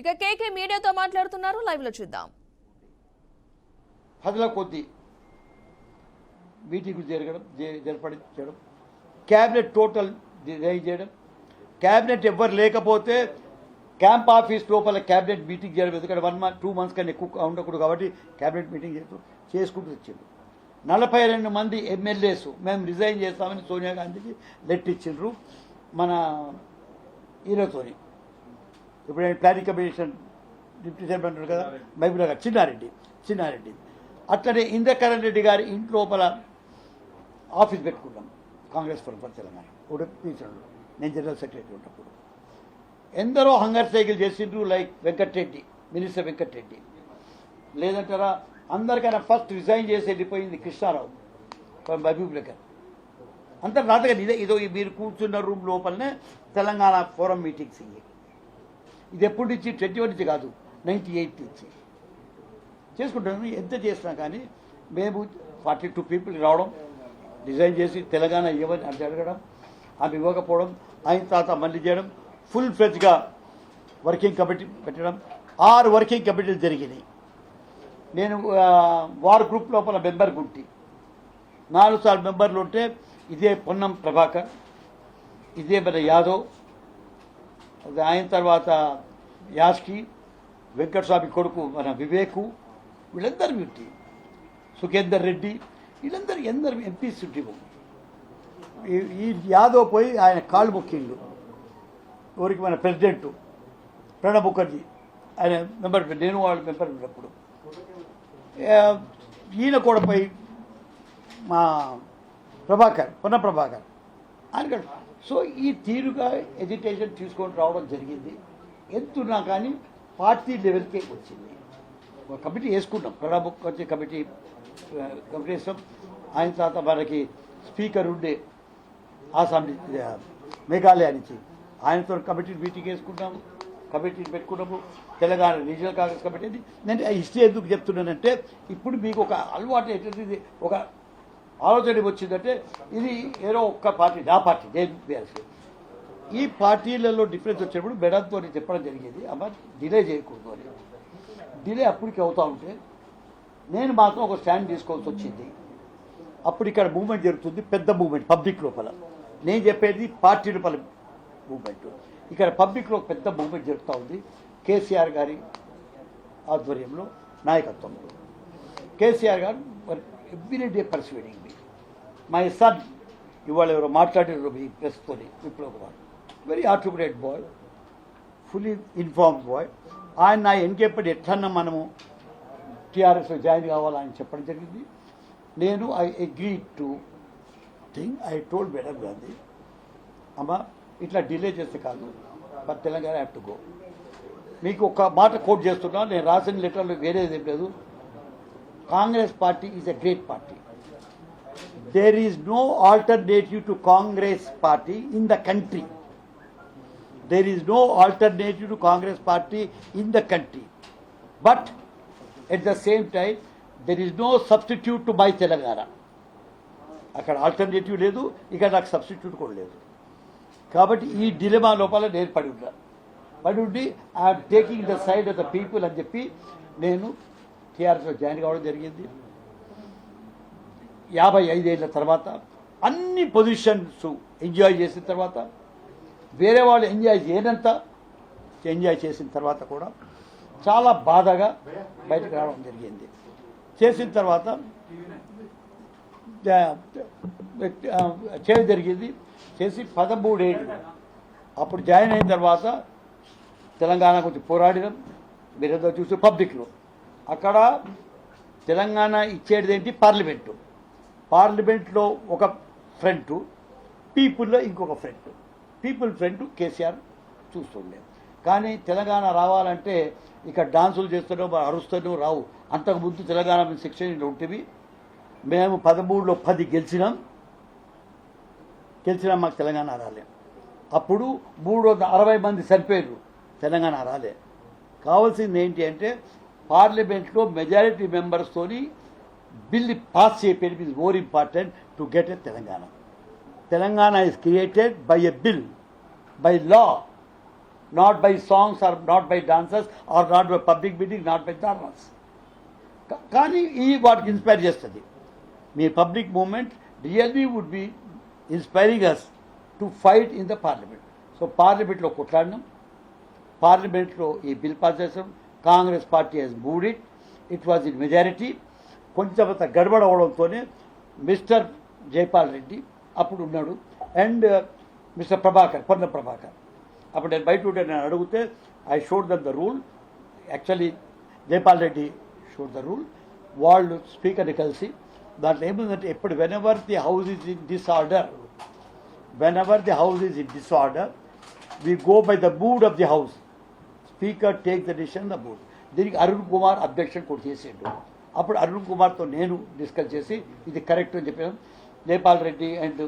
ఇక కేకే మీడియాతో మాట్లాడుతున్నారు. లైవ్లో చూద్దాం. పదుల కొద్ది మీటింగ్లు జరగడం జరపడం క్యాబినెట్ టోటల్ డిజైన్ చేయడం క్యాబినెట్ ఎవ్వరు లేకపోతే క్యాంప్ ఆఫీస్ లోపల క్యాబినెట్ మీటింగ్ చేయడం. ఎందుకంటే వన్ మంత్ టూ మంత్స్ కన్నా ఎక్కువ ఉండకూడదు కాబట్టి క్యాబినెట్ మీటింగ్ చేస్తూ చేసుకుంటూ వచ్చిండు నలభై రెండు మంది ఎమ్మెల్యేస్ మేము రిజైన్ చేస్తామని సోనియా గాంధీకి లెట్ ఇచ్చిండ్రు మన ఈరోతోని ఇప్పుడు ఆయన ప్లానింగ్ కమిషన్ డిప్యూటీ చైర్మన్ ఉంటాడు కదా మహబూబ్ నగర్ చిన్నారెడ్డి చిన్నారెడ్డి. అట్లనే ఇంద్రకరణ్ రెడ్డి గారి ఇంటి లోపల ఆఫీస్ పెట్టుకున్నాం కాంగ్రెస్ ఫర్ తెలంగాణ. ఇప్పుడు తీసాడు నేను జనరల్ సెక్రటరీ ఉన్నప్పుడు. ఎందరో హంగర్ సైకిల్ చేసిండ్రు లైక్ వెంకటరెడ్డి మినిస్టర్ వెంకటరెడ్డి లేదంటారా? అందరికైనా ఫస్ట్ రిజైన్ చేసి వెళ్ళిపోయింది కృష్ణారావు ఫ్రమ్ మహబూబ్ నగర్ అంత రాతగా ఇదే ఇదో ఈ మీరు కూర్చున్న రూమ్ లోపలనే తెలంగాణ ఫోరం మీటింగ్స్ ఇవి ఇది ఎప్పటి నుంచి ట్వంటీ వన్ నుంచి కాదు నైంటీ ఎయిట్ నుంచి. చేసుకుంటాను ఎంత చేసినా కానీ మేము ఫార్టీ టూ పీపుల్ రావడం డిజైన్ చేసి తెలంగాణ ఇవ్వని అంటే అడగడం ఆమె ఇవ్వకపోవడం అయిన తర్వాత మళ్ళీ చేయడం ఫుల్ ఫ్లెజ్గా వర్కింగ్ కమిటీ పెట్టడం ఆరు వర్కింగ్ కమిటీలు జరిగినాయి. నేను వార్ గ్రూప్ లోపల మెంబర్ గుంటి నాలుగు సార్లు మెంబర్లు ఉంటే ఇదే పొన్నం ప్రభాకర్ ఇదే మన యాదవ్ ఆయన తర్వాత యాస్కి వెంకటస్వామి కొడుకు మన వివేకు వీళ్ళందరూ ఉంటే సుఖేందర్ రెడ్డి వీళ్ళందరూ ఎందరు ఎంపీస్ ఉంటే ఈ- ఈ యాదవ్ పోయి ఆయన కాళ్ళు మొక్కిండు. ఊరికి మన ప్రెసిడెంట్ ప్రణబ్ ముఖర్జీ. ఆయన మెంబర్ నేను వాళ్ళ మెంబర్ ఉన్నప్పుడు. ఈయన కూడా పోయి మా ప్రభాకర్ పొన్న ప్రభాకర్. ఆయన కూడా సో ఈ తీరుగా ఎడ్యుకేషన్ తీసుకొని రావడం జరిగింది. ఎంతున్నా కానీ పార్టీ లెవెల్కే వచ్చింది. ఒక కమిటీ వేసుకున్నాం. ప్రణబ్ ముఖర్జీ కమిటీ కమిటీ వేస్తాం. ఆయన తర్వాత మనకి స్పీకర్ ఉండే ఆసాం మేఘాలయ నుంచి ఆయనతో కమిటీ మీటింగ్ వేసుకున్నాము. కమిటీని పెట్టుకున్నాము. తెలంగాణ రీజనల్ కాంగ్రెస్ కమిటీ నేను ఆ హిస్టరీ ఎందుకు చెప్తున్నానంటే ఇప్పుడు మీకు ఒక అలవాటు ఏంటంటే ఒక ఆలోచన వచ్చిందంటే ఇది ఏదో ఒక్క పార్టీ నా పార్టీ నేను ఈ పార్టీలలో డిఫరెన్స్ వచ్చినప్పుడు మేడంతో చెప్పడం జరిగేది అమ్మ డిలే చేయకూడదు అని. డిలే అప్పటికి అవుతూ ఉంటే నేను మాత్రం ఒక స్టాండ్ తీసుకోవాల్సి వచ్చింది. అప్పుడు ఇక్కడ మూమెంట్ జరుగుతుంది పెద్ద మూమెంట్ పబ్లిక్ లోపల. నేను చెప్పేది పార్టీ లోపల మూమెంట్. ఇక్కడ పబ్లిక్లో పెద్ద మూమెంట్ జరుగుతూ ఉంది కేసీఆర్ గారి ఆధ్వర్యంలో నాయకత్వంలో. KCR garu every day persuading my son ఇవాళ ఎవరో మాట్లాడారు ఈ ప్రెస్తోని Viplav Kumar very articulate boy fully inform boy ఆయన నా ఎన్కేపడి ఎట్లన్నా మనము టీఆర్ఎస్లో జాయిన్ కావాలని చెప్పడం జరిగింది. నేను I agree to thing I told madam Gandhi అమ్మ ఇట్లా డిలే చేస్తే కాదు but Telangana have to go మీకు ఒక మాట కోట్ చేస్తున్నా నేను రాసిన లెటర్లో వేరేది ఏం లేదు. Congress party is a great party there is no alternative to Congress party in the country there is no alternative to Congress party in the country. But at the same time, there is no substitute to my Telangana. అక్కడ alternative లేదు ఇక్కడ నాకు substitute కూడా లేదు కాబట్టి ఈ dilemma లోపల నేను పడి ఉన్నా పడి ఉండి I'm taking the side of the people అని చెప్పి నేను టీఆర్ఎస్లో జాయిన్ కావడం జరిగింది యాభై ఐదేళ్ళ తర్వాత అన్ని పొజిషన్స్ ఎంజాయ్ చేసిన తర్వాత వేరే వాళ్ళు ఎంజాయ్ చేయనంత ఎంజాయ్ చేసిన తర్వాత కూడా చాలా బాధగా బయటకు రావడం జరిగింది. చేసిన తర్వాత చేయడం జరిగింది. చేసి పదమూడేళ్ళు అప్పుడు జాయిన్ అయిన తర్వాత తెలంగాణ గురించి పోరాడినాం. మీరేదో చూసి పబ్లిక్లో. అక్కడ తెలంగాణ ఇచ్చేది ఏంటి? పార్లమెంటు. పార్లమెంట్లో ఒక ఫ్రంట్ పీపుల్లో ఇంకొక ఫ్రంట్. పీపుల్ ఫ్రంట్ కేసీఆర్ చూస్తుండే. కానీ తెలంగాణ రావాలంటే ఇక్కడ డాన్సులు చేస్తున్నావు మరి అరుస్తున్నావు రావు. అంతకుముందు తెలంగాణ మేము శిక్షణ ఉంటివి మేము పదమూడులో పది గెలిచినాం. గెలిచినా మాకు తెలంగాణ రాలే. అప్పుడు మూడు వందల అరవై మంది చనిపోయారు తెలంగాణ రాలే. కావాల్సింది ఏంటి అంటే పార్లమెంట్లో మెజారిటీ మెంబర్స్తోని బిల్ పాస్ చేయడం is more important to get a Telangana. Telangana is created by a bill by law not by songs or not by dancers or not by public meeting not by dharnas కానీ ఈ వాటికి inspire చేస్తుంది. మీ public movement really would be inspiring us to fight in the parliament so పార్లమెంట్లో కొట్లాడినాం. పార్లమెంట్లో ఈ bill pass చేసాం Congress party has moved it it was in majority కొంచెం అంత గడబడ అవడంతోనే మిస్టర్ జైపాల్ రెడ్డి అప్పుడు ఉన్నాడు అండ్ uh, మిస్టర్ ప్రభాకర్ పొన్న ప్రభాకర్. అప్పుడు నేను బయట ఉంటే నేను అడిగితే I showed them the rule actually Jaipal Reddy showed the rule వాళ్ళు స్పీకర్ని కలిసి దాంట్లో ఏముందంటే ఎప్పుడు whenever the house is in disorder whenever the house is in disorder we go by the mood of the house speaker take the decision the mood దీనికి Arun Kumar objection కూడా చేసిండు. అప్పుడు అరుణ్ కుమార్తో నేను డిస్కస్ చేసి ఇది కరెక్ట్ అని చెప్పాను నేపాల్ రెడ్డి అండ్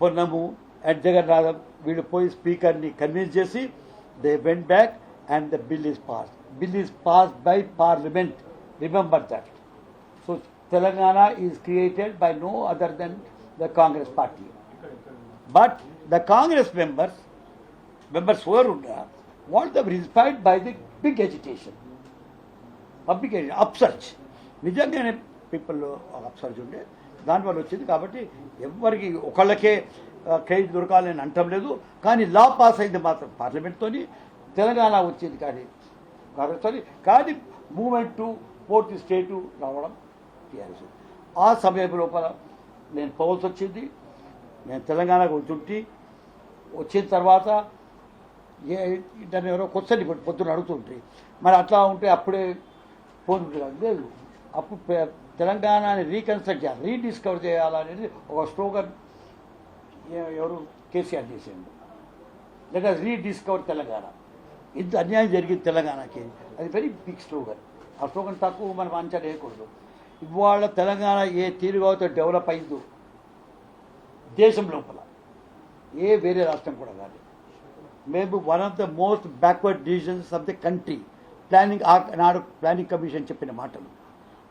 పొన్నము అండ్ జగన్నాథం వీళ్ళు పోయి స్పీకర్ని కన్విన్స్ చేసి they went back and the bill is pass bill is pass by parliament. Remember that. So Telangana is created by no other then the Congress party. But the Congress members members or ఉన్నారు under, the them by the big education publication అప్సర్చ్ నిజంగానే పీపుల్లో ఒక అప్సర్చ్ ఉండే. దానివల్ల వచ్చింది కాబట్టి ఎవరికి ఒకళ్ళకే credit దొరకాలని అంటం లేదు. కానీ లా పాస్ అయింది మాత్రం పార్లమెంట్తోని. తెలంగాణ వచ్చింది కానీ కాంగ్రెస్తోని. కానీ మూమెంటు ఫోర్త్ స్టేటు రావడం టీఆర్ఎస్. ఆ సమయం లోపల నేను పోవాల్సి వచ్చింది. నేను తెలంగాణకు వచ్చుంటి వచ్చిన తర్వాత ఏ దాన్ని ఎవరో కొత్తని పొద్దున అడుగుతుంటే. మరి అట్లా ఉంటే అప్పుడే ఫోన్ లేదు. అప్పుడు తెలంగాణని రీకన్స్ట్రక్ట్ చేయాలి. రీడిస్కవర్ చేయాలనేది ఒక స్లోగన్ ఎవరు? కేసీఆర్ చేసిండు. లేదా రీడిస్కవర్ తెలంగాణ. ఇంత అన్యాయం జరిగింది తెలంగాణకి. అది వెరీ బిగ్ స్లోగన్ ఆ స్లోగన్ తక్కువ మనం అంచనా వేయకూడదు. ఇవాళ తెలంగాణ ఏ తీరుగా డెవలప్ అయిందో దేశం లోపల. ఏ వేరే రాష్ట్రం కూడా కాదు. మేము one of the most backward divisions of the country planning నాడు ప్లానింగ్ కమిషన్ చెప్పిన మాటలు.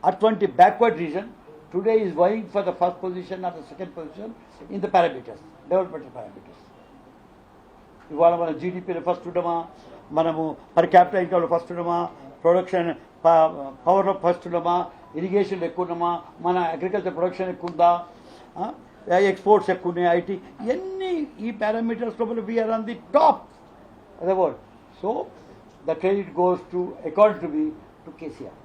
అటువంటి backward region today is vying for the first position or the second position in the parameters development parameters ఇవాళ మన జీడిపిలో ఫస్ట్ ఉండమా? మనము per capital ఇన్కమ్లో ఫస్ట్ ఉండమా? ప్రొడక్షన్ పవర్లో ఫస్ట్ ఉండమా? ఇరిగేషన్లో ఎక్కువ ఉన్నామా మన అగ్రికల్చర్ ప్రొడక్షన్ ఎక్కువ ఉందా? ఎక్స్పోర్ట్స్ ఎక్కువ ఉన్నాయి? ఐటీ ఇవన్నీ ఈ పారామీటర్స్ లోపల వీఆర్ ఆన్ ది టాప్ అదే word so the credit goes to according to be to KCR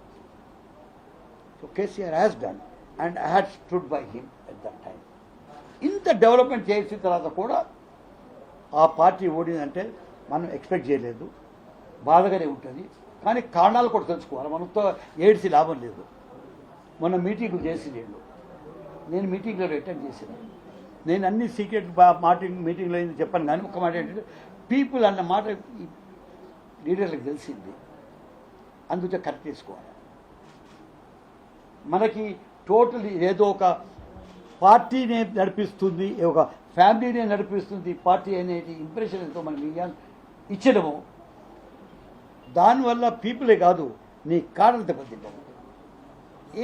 so KCR has done and I had stood by him at that time ఇంత development చేసిన తర్వాత కూడా ఆ party ఓడిందంటే మనం expect చేయలేదు. బాధగానే ఉంటుంది. కానీ కారణాలు కూడా తెలుసుకోవాలి. మనతో ఏడ్చి లాభం లేదు. మొన్న మీటింగ్లు చేసి నేను నేను మీటింగ్లో అటెండ్ చేశాను. నేను అన్ని సీక్రెట్ మాటింగ్ మీటింగ్లో అయింది చెప్పాను. కానీ ఒక మాట ఏంటంటే పీపుల్ అన్న మాట లీడర్లకు తెలిసింది. అందుకే కరెక్ట్ చేసుకోవాలి మనకి టోటల్ ఏదో ఒక పార్టీనే నడిపిస్తుంది ఒక ఫ్యామిలీనే నడిపిస్తుంది. పార్టీ అనేది ఇంప్రెషన్ ఎంతో మనం ఇవ్వాలి ఇచ్చడము దానివల్ల పీపులే కాదు నీ కాడలు దెబ్బతింటాము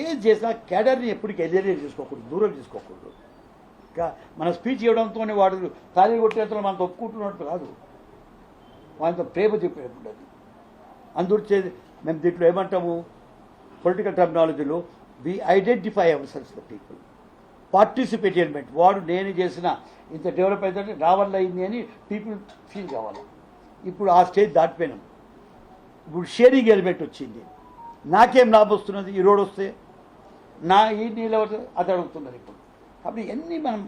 ఏం చేసినా కేడర్ని ఎప్పటికీ ఎలియరేట్ చేసుకోకూడదు దూరం చేసుకోకూడదు ఇంకా మన స్పీచ్ ఇవ్వడంతోనే వాడు తాళి కొట్టేంతలో మనం ఒప్పుకుంటున్నట్టు కాదు. వాళ్ళతో ప్రేమ చెప్పేటప్పుడు అది. అందుచే మేము దీంట్లో ఏమంటాము? పొలిటికల్ టెక్నాలజీలో we identify our cells the people participate element వాడు నేను చేసిన ఇంత డెవలప్ అయితే నా అయింది అని పీపుల్ ఫీల్ కావాలి. ఇప్పుడు ఆ స్టేజ్ దాటిపోయినాం. ఇప్పుడు షేరింగ్ ఎలిమెంట్ వచ్చింది. నాకేం లాభం వస్తున్నది? ఈ రోడ్ వస్తే? నా ఈ నీళ్ళు అది అడుగుతున్నారు ఇప్పుడు. కాబట్టి ఇవన్నీ మనం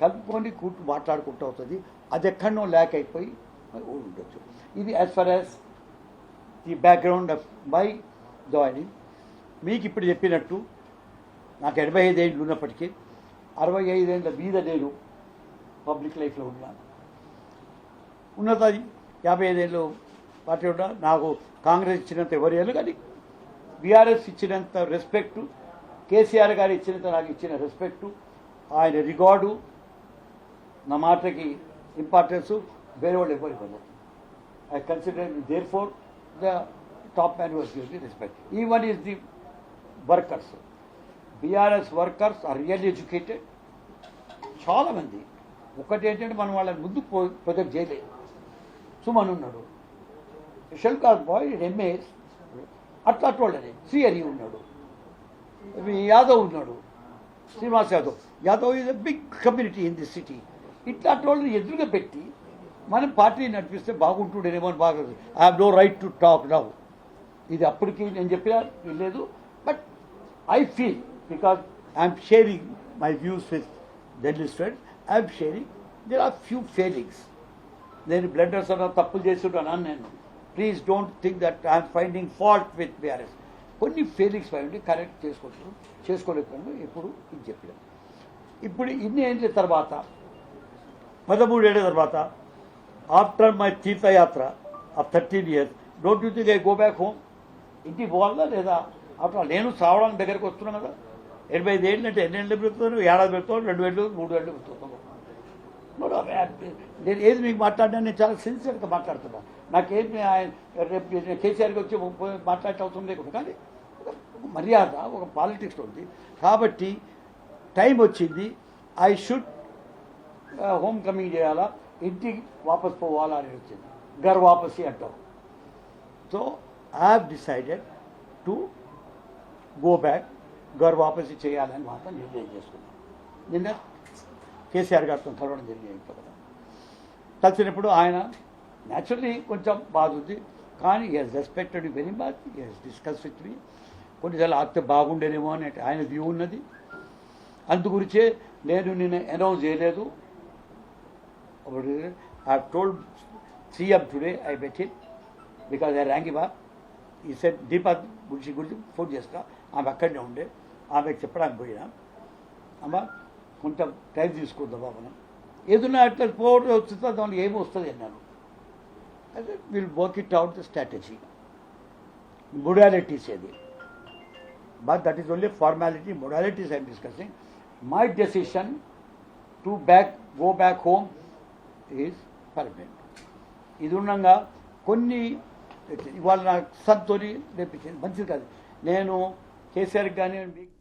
కలుపుకొని కూర్చు మాట్లాడుకుంటూ అవుతుంది అది ఎక్కడో ల్యాక్ అయిపోయి ఉండొచ్చు ఇది as far as the background of my joining మీకు ఇప్పుడు చెప్పినట్టు నాకు ఎనభై ఐదేళ్ళు ఉన్నప్పటికీ అరవై ఐదేళ్ళ మీద నేను పబ్లిక్ లైఫ్లో ఉన్నాను ఉన్నత యాభై ఐదేళ్ళు పార్టీ ఉన్నా నాకు కాంగ్రెస్ ఇచ్చినంత ఎవరు కానీ బీఆర్ఎస్ ఇచ్చినంత రెస్పెక్టు కేసీఆర్ గారు ఇచ్చినంత నాకు ఇచ్చిన రెస్పెక్టు ఆయన రికార్డు నా మాటకి ఇంపార్టెన్స్ వేరే వాళ్ళు ఎవరు ఇవ్వలేదు I consider there for the top man was give the respect even is the workers BRS workers are real educated చాలామంది ఒకటి ఏంటంటే మనం వాళ్ళని ముందు ప్రొజెక్ట్ చేయలేదు సుమన్ ఉన్నాడు. షెల్కార్ బాయ్ ఎంఏఎస్ అట్లా అట్లా సిఆర్ఈ ఉన్నాడు. యాదవ్ ఉన్నాడు. Srinivas Yadav. Yadav is a big community in this city ఇట్లా వాళ్ళని ఎదురుగా పెట్టి మనం పార్టీ నడిపిస్తే బాగుంటుండేనేమో అని బాగా I have no right to talk now ఇది అప్పటికి నేను చెప్పినా లేదు. But I feel because I'm sharing my views with journalist friend I'm sharing there are few failings నేను బ్లెండర్స్ అన్న తప్పులు చేస్తుంటాను నేను please don't think that I'm finding fault with BRS కొన్ని ఫీలింగ్స్ పై ఉండి కరెక్ట్ చేసుకుంటారు చేసుకోలేకపోయాను ఇప్పుడు ఇది చెప్పాను. ఇప్పుడు ఇన్ని ఏళ్ళ తర్వాత? పదమూడేళ్ళ తర్వాత after my tirthayatra of thirteen years don't you think I go back home ఇంటికి పోవాలా లేదా? ఆఫ్టర్ నేను సావడానికి దగ్గరికి వస్తున్నాను కదా. ఎనభై ఐదు ఏళ్ళు అంటే ఎన్ని ఏళ్ళు పెడుతున్నాను? ఏడాది పెడుతున్నాను రెండు ఏళ్ళు మూడు ఏళ్ళు పెడుతున్నాను. నేను ఏది మీకు మాట్లాడినా నేను చాలా సిన్సియర్గా మాట్లాడుతున్నాను నాకేం ఆయన రేపు కేసీఆర్కి వచ్చి మాట్లాడే అవసరం లేకుండా కానీ ఒక మర్యాద ఒక పాలిటిక్స్ ఉంది. కాబట్టి టైం వచ్చింది. ఐ షుడ్ హోమ్ కమింగ్ చేయాలా? ఇంటికి వాపస్ పోవాలని వచ్చింది. గర్ వాపసి అంటారు so I have decided to go back ghar wapsi చేయాలని మాత్రం నిర్ణయం చేసుకున్నాను నిన్న కేసీఆర్ గారితో కలవడం జరిగింది కదా కలిసినప్పుడు ఆయన న్యాచురల్లీ కొంచెం బాధ ఉంది. కానీ he's respected very much he's discuss with me కొన్నిసార్లు ఆగితే బాగుండేనేమో అనే ఆయన వ్యూ ఉన్నది. అందు గురించే నేను నిన్న అనౌన్స్ చేయలేదు. I told CM today I bet it because I rank బా ఈ సెట్ దీపా గురించి గురించి ఫోన్ చేస్తా. ఆమె అక్కడనే ఉండే. ఆమె చెప్పడానికి పోయినా. అమ్మ కొంచెం టైం తీసుకుందాం మనం ఏదన్నా అట్లా పోవడం వస్తుందో? దానికి ఏమి వస్తుంది? అన్నాను అదే will work it out the strategy modalities ఏది? But that is only formality modalities I'm discussing my decision to back go back home is permanent ఇది ఉండగా కొన్ని ఇవాళ నాకు సత్తోని రేపించింది. మంచిది కాదు. నేను కేసీఆర్కి కానీ మీకు